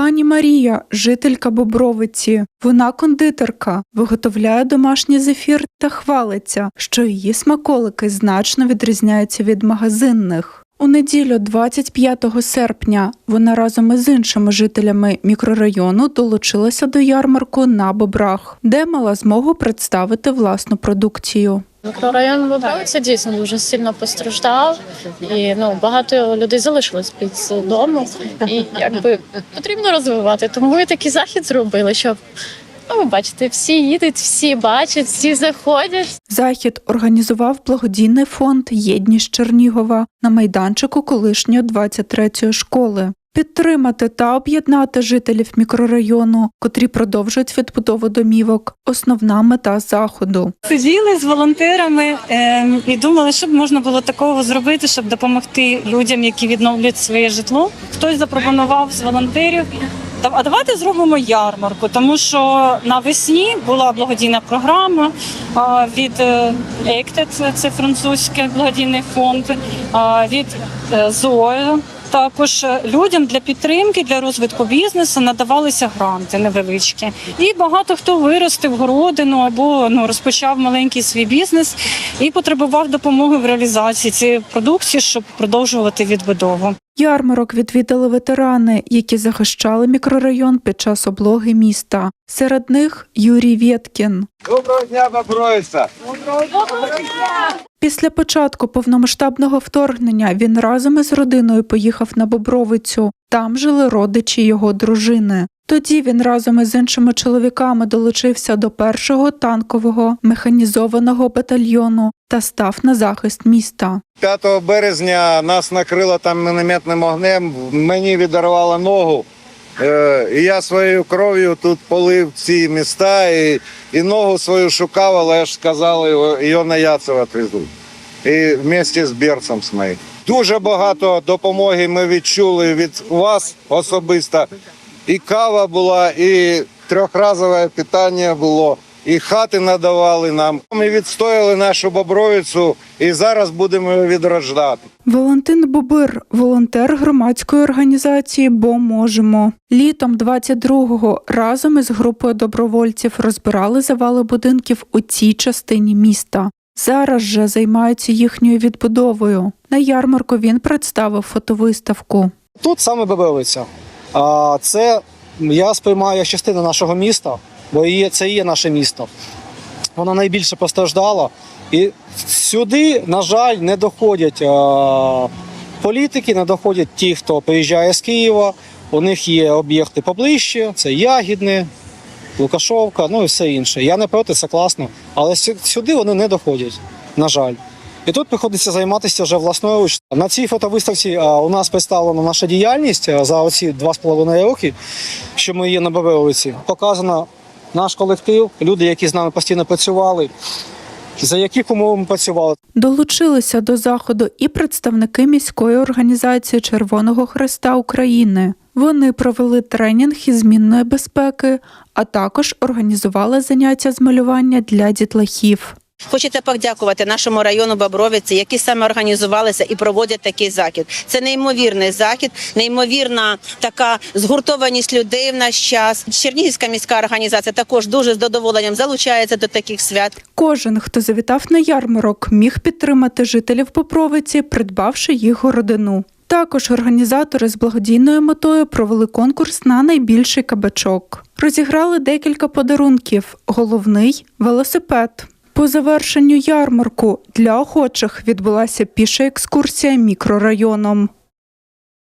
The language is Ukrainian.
Пані Марія, жителька Бобровиці. Вона кондитерка, виготовляє домашній зефір та хвалиться, що її смаколики значно відрізняються від магазинних. У неділю, 25 серпня, вона разом із іншими жителями мікрорайону долучилася до ярмарку на бобрах, де мала змогу представити власну продукцію. Мікрорайон Бобровиця дійсно дуже сильно постраждав, і ну багато людей залишилось під дому. І якби потрібно розвивати. Тому ми такий захід зробили, щоб ну, ви бачите, всі їдуть, всі бачать, всі заходять. Захід організував благодійний фонд Єдність Чернігова на майданчику колишньої 23-ї школи. Підтримати та об'єднати жителів мікрорайону, котрі продовжують відбудову домівок. Основна мета заходу. Сиділи з волонтерами е, і думали, що б можна було такого зробити, щоб допомогти людям, які відновлюють своє житло. Хтось запропонував з волонтерів. «Та- А давайте зробимо ярмарку, тому що навесні була благодійна програма від ЕКТЕ, це, французький благодійний фонд, від е, ЗОЕ. Також е, людям для підтримки для розвитку бізнесу надавалися гранти невеличкі, і багато хто виростив городину або ну розпочав маленький свій бізнес і потребував допомоги в реалізації цієї продукції, щоб продовжувати відбудову. Ярмарок відвідали ветерани, які захищали мікрорайон під час облоги міста. Серед них Юрій Вєткін. Доброго дня, Бобровиця! Після початку повномасштабного вторгнення він разом із родиною поїхав на Бобровицю. Там жили родичі його дружини. Тоді він разом із іншими чоловіками долучився до першого танкового механізованого батальйону та став на захист міста. 5 березня нас накрило там мінометним огнем, мені відірвало ногу. Е, І я своєю кров'ю тут полив ці міста і, і ногу свою шукав, але ж сказали, її на Яцево відвезуть. І вместе з Берцем з моїм. Дуже багато допомоги ми відчули від вас особисто. І кава була, і трьохразове питання було, і хати надавали нам. Ми відстояли нашу Бобровицю і зараз будемо її відрождати. Валентин Бобир, волонтер громадської організації Бо можемо. Літом 22-го разом із групою добровольців розбирали завали будинків у цій частині міста. Зараз же займаються їхньою відбудовою. На ярмарку він представив фотовиставку. Тут саме Бебелиця. Це я сприймаю як частину нашого міста, бо є, це є наше місто. Воно найбільше постраждало. І сюди, на жаль, не доходять політики, не доходять ті, хто приїжджає з Києва. У них є об'єкти поближче, це Ягідне, Лукашовка, ну і все інше. Я не проти, це класно. Але сю- сюди вони не доходять, на жаль. І тут приходиться займатися вже власноруч. На цій фотовиставці у нас представлена наша діяльність за оці два з половиною роки, що ми є на Бабеловиці. Показано наш колектив, люди, які з нами постійно працювали, за яких умов ми працювали. Долучилися до заходу і представники міської організації Червоного Хреста України. Вони провели тренінг із змінної безпеки, а також організували заняття з малювання для дітлахів. Хочеться подякувати нашому району Бобровиці, які саме організувалися і проводять такий захід. Це неймовірний захід, неймовірна така згуртованість людей в наш час. Чернігівська міська організація також дуже з задоволенням залучається до таких свят. Кожен, хто завітав на ярмарок, міг підтримати жителів Попровиці, придбавши їх городину. Також організатори з благодійною метою провели конкурс на найбільший кабачок. Розіграли декілька подарунків. Головний велосипед. По завершенню ярмарку для охочих відбулася піша екскурсія мікрорайоном.